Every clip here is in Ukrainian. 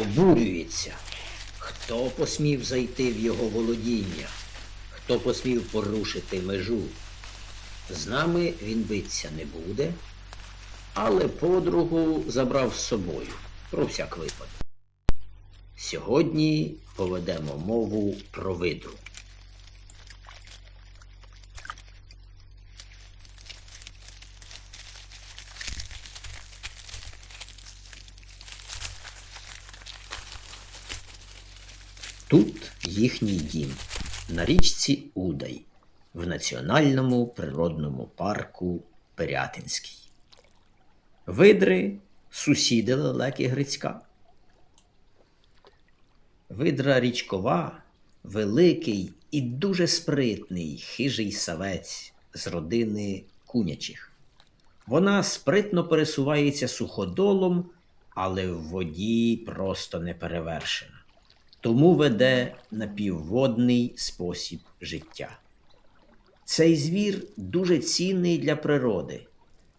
обурюється. Хто посмів зайти в його володіння? Хто посмів порушити межу? З нами він битися не буде, але подругу забрав з собою про всяк випадок. Сьогодні поведемо мову про видру. Тут їхній дім на річці Удай в Національному природному парку Пирятинський. Видри сусіди лелеки Грицька. Видра річкова, великий і дуже спритний хижий савець з родини кунячих. Вона спритно пересувається суходолом, але в воді просто не перевершена. Тому веде напівводний спосіб життя. Цей звір дуже цінний для природи,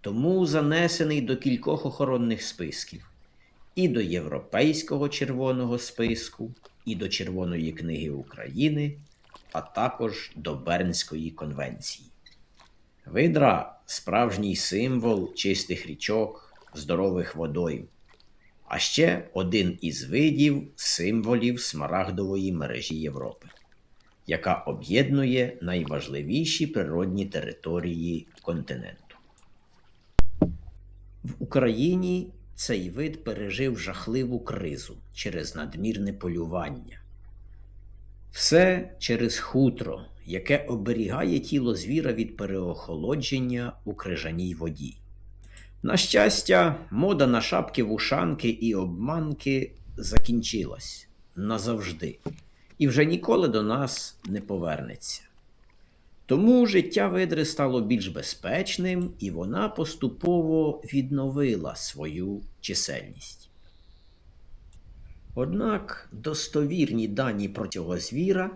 тому занесений до кількох охоронних списків і до Європейського червоного списку, і до Червоної книги України, а також до Бернської конвенції. Видра справжній символ чистих річок, здорових водойм, а ще один із видів символів смарагдової мережі Європи, яка об'єднує найважливіші природні території континенту. В Україні цей вид пережив жахливу кризу через надмірне полювання. Все через хутро, яке оберігає тіло звіра від переохолодження у крижаній воді. На щастя, мода на шапки вушанки і обманки закінчилась назавжди і вже ніколи до нас не повернеться. Тому життя видри стало більш безпечним, і вона поступово відновила свою чисельність. Однак достовірні дані про цього звіра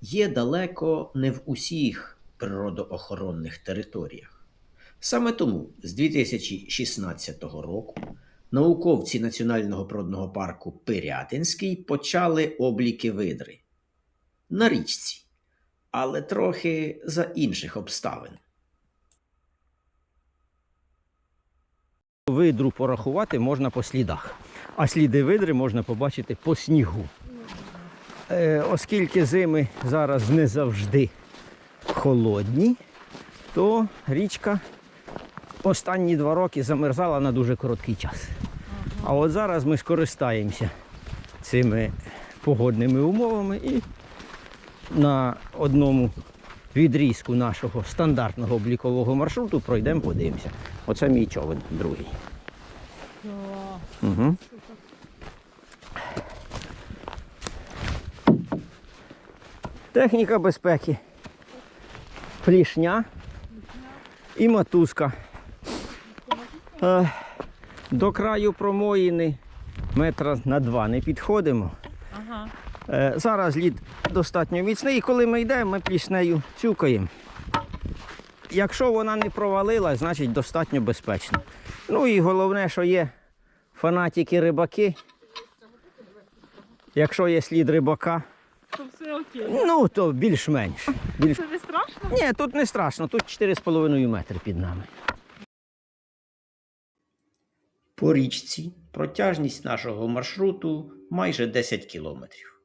є далеко не в усіх природоохоронних територіях. Саме тому з 2016 року науковці Національного природного парку Пирятинський почали обліки видри на річці, але трохи за інших обставин. Видру порахувати можна по слідах, а сліди видри можна побачити по снігу. Е, оскільки зими зараз не завжди холодні, то річка останні два роки замерзала на дуже короткий час. А от зараз ми скористаємося цими погодними умовами і на одному відрізку нашого стандартного облікового маршруту пройдемо, подивимося. Оце мій човен другий. Угу. Техніка безпеки. Плішня і матузка. Е, До краю промоїни метра на два не підходимо. Ага. Е, Зараз лід достатньо міцний, і коли ми йдемо, ми пліснею цюкаємо. Якщо вона не провалила, значить достатньо безпечно. Ну і головне, що є фанатики-рибаки. Якщо є слід рибака, То все окей. ну то більш-менш. Більш... Це не страшно? Ні, тут не страшно, тут 4,5 метри під нами. По річці протяжність нашого маршруту майже 10 кілометрів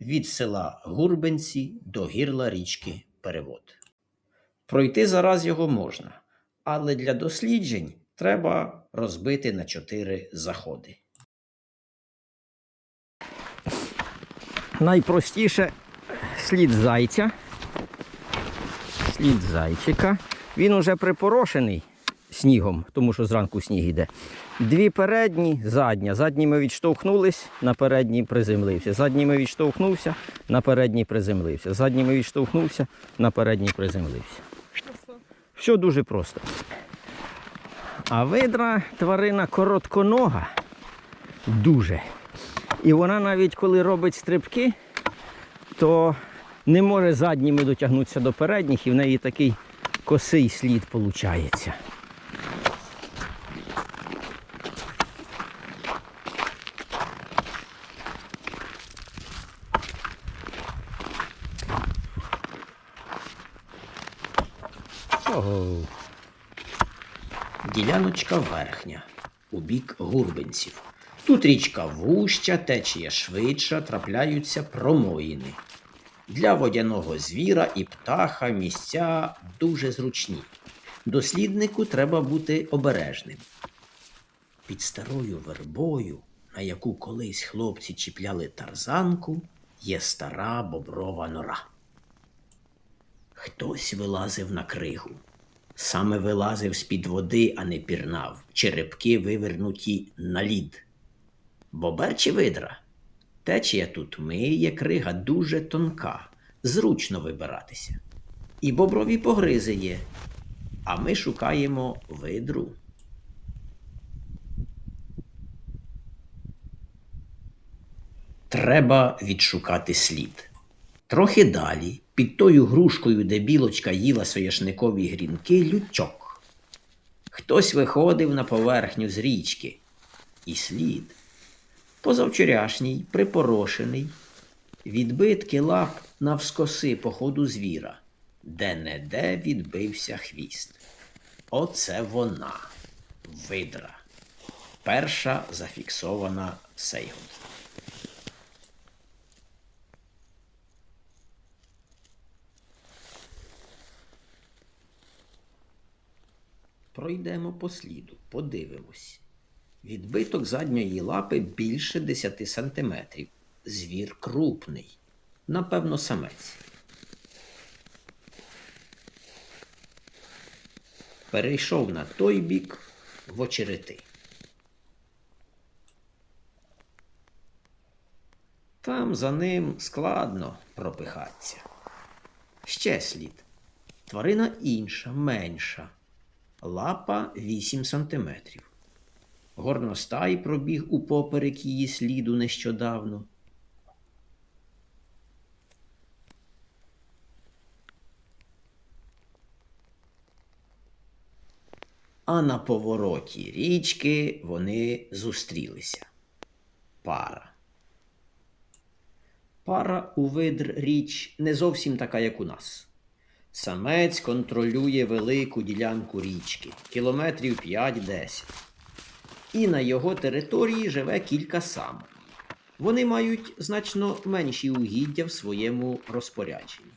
від села Гурбенці до гірла річки Перевод. Пройти зараз його можна, але для досліджень треба розбити на 4 заходи. Найпростіше слід зайця. Слід зайчика. Він уже припорошений снігом, тому що зранку сніг йде. Дві передні, задня. Задні ми відштовхнулись, на передній приземлився. Задній ми відштовхнувся, на передній приземлився. Задній ми відштовхнувся, на передній приземлився. Все дуже просто. А видра тварина коротконога дуже. І вона навіть коли робить стрибки, то не може задніми дотягнутися до передніх, і в неї такий косий слід виходить. Ого. Діляночка верхня, у бік гурбинців. Тут річка вуща, течія швидша, трапляються промоїни. Для водяного звіра і птаха місця дуже зручні. Досліднику треба бути обережним. Під старою вербою, на яку колись хлопці чіпляли тарзанку, є стара боброва нора. Хтось вилазив на кригу. Саме вилазив з-під води, а не пірнав, черепки вивернуті на лід. Бобер чи видра? Течія тут миє, крига дуже тонка, зручно вибиратися. І боброві погризи є, а ми шукаємо видру. Треба відшукати слід. Трохи далі, під тою грушкою, де білочка їла соняшникові грінки, лючок. Хтось виходив на поверхню з річки. І слід. Позавчорашній, припорошений, відбитки лап навскоси по ходу звіра, де не де відбився хвіст. Оце вона, видра. Перша зафіксована сейгом. Пройдемо по сліду, подивимось. Відбиток задньої лапи більше 10 сантиметрів. Звір крупний. Напевно, самець. Перейшов на той бік в очерети. Там за ним складно пропихатися. Ще слід. Тварина інша, менша. Лапа 8 сантиметрів. Горностай пробіг упоперек її сліду нещодавно. А на повороті річки вони зустрілися. Пара. Пара у видр річ не зовсім така, як у нас. Самець контролює велику ділянку річки, кілометрів 5-10. І на його території живе кілька самок. Вони мають значно менші угіддя в своєму розпорядженні.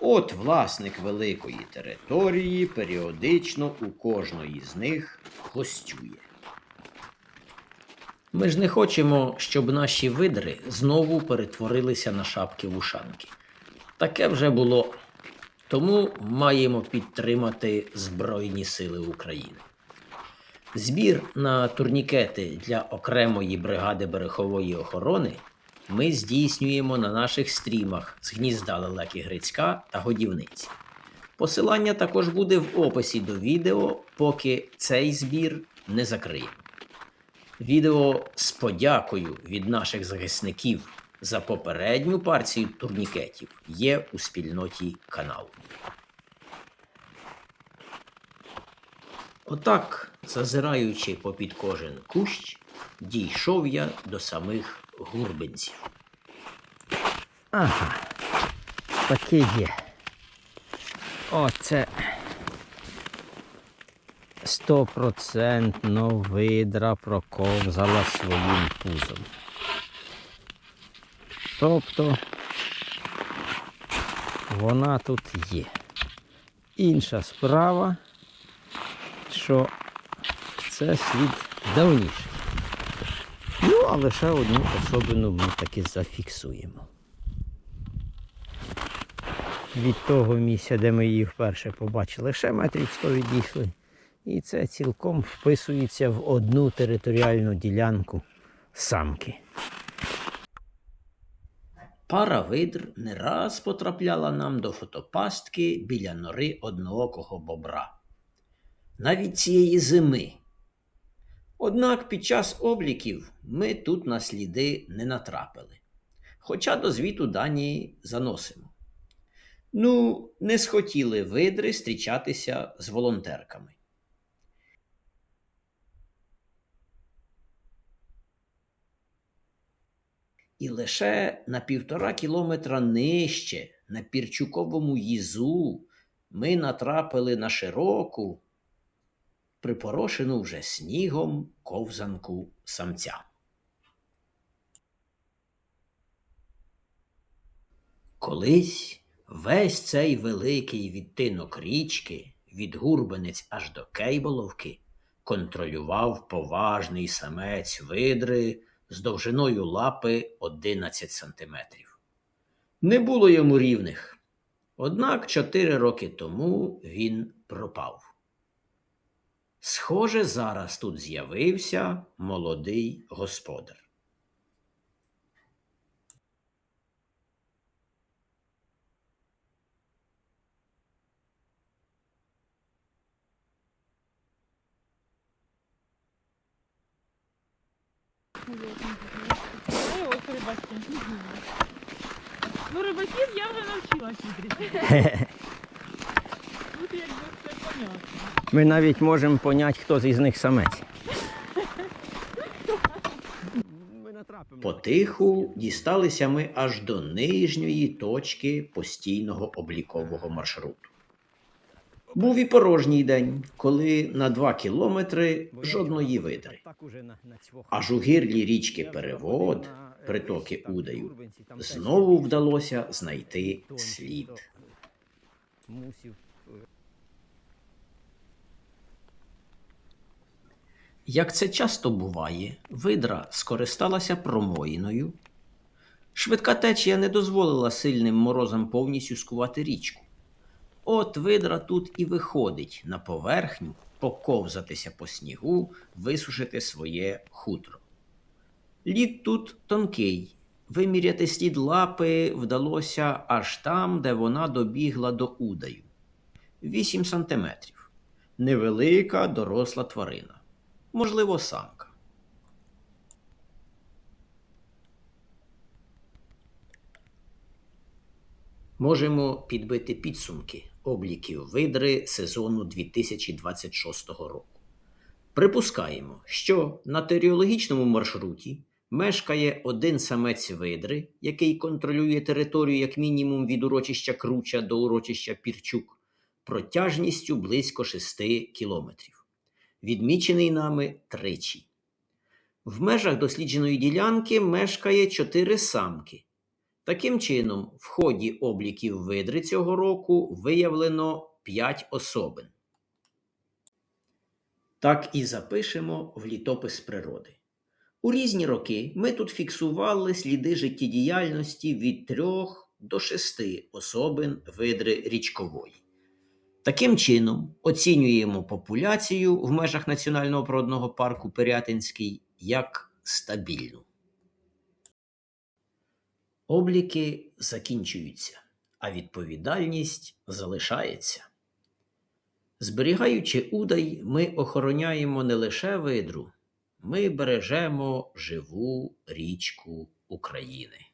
От власник великої території періодично у кожної з них гостює. Ми ж не хочемо, щоб наші видри знову перетворилися на шапки вушанки. Таке вже було. Тому маємо підтримати Збройні Сили України. Збір на турнікети для окремої бригади берегової охорони ми здійснюємо на наших стрімах з гнізда Лелеки Грицька та Годівниці. Посилання також буде в описі до відео, поки цей збір не закриємо. Відео з подякою від наших захисників за попередню партію турнікетів є у спільноті каналу. Отак, зазираючи попід кожен кущ, дійшов я до самих гурбинців. Ага. Таке є. Оце. Стопроцентно видра проковзала своїм пузом. Тобто вона тут є. Інша справа, що це слід давніший. Ну, а лише одну особину ми таки зафіксуємо. Від того місця, де ми її вперше побачили, ще метрів 100 відійшли. І це цілком вписується в одну територіальну ділянку самки. Пара видр не раз потрапляла нам до фотопастки біля нори одноокого бобра. Навіть цієї зими. Однак під час обліків ми тут на сліди не натрапили. Хоча до звіту дані заносимо. Ну, не схотіли видри зустрічатися з волонтерками. І лише на півтора кілометра нижче, на Пірчуковому їзу, ми натрапили на широку, припорошену вже снігом ковзанку самця. Колись весь цей великий відтинок річки від Гурбенець аж до Кейболовки контролював поважний самець видри з довжиною лапи 11 сантиметрів. Не було йому рівних. Однак чотири роки тому він пропав. Схоже, зараз тут з'явився молодий господар. Ой, ось рибаки. Ну, рибаків я вже навчилась відрізняти. Тут якби все понятно. Ми навіть можемо поняти, хто з них самець. Потиху дісталися ми аж до нижньої точки постійного облікового маршруту. Був і порожній день, коли на два кілометри жодної видри. Аж у гирлі річки Перевод, притоки Удаю, знову вдалося знайти слід. Як це часто буває, видра скористалася промоїною. Швидка течія не дозволила сильним морозам повністю скувати річку. От видра тут і виходить на поверхню, поковзатися по снігу, висушити своє хутро. Лід тут тонкий. Виміряти слід лапи вдалося аж там, де вона добігла до удаю. 8 сантиметрів. Невелика доросла тварина можливо, самка. Можемо підбити підсумки обліків видри сезону 2026 року. Припускаємо, що на териологічному маршруті мешкає один самець видри, який контролює територію як мінімум від урочища Круча до урочища Пірчук, протяжністю близько 6 кілометрів відмічений нами тричі. В межах дослідженої ділянки мешкає чотири самки. Таким чином, в ході обліків видри цього року виявлено 5 особин. Так і запишемо в літопис природи. У різні роки ми тут фіксували сліди життєдіяльності від 3 до 6 особин видри річкової. Таким чином, оцінюємо популяцію в межах Національного природного парку Пирятинський як стабільну. Обліки закінчуються, а відповідальність залишається. Зберігаючи удай, ми охороняємо не лише видру, ми бережемо живу річку України.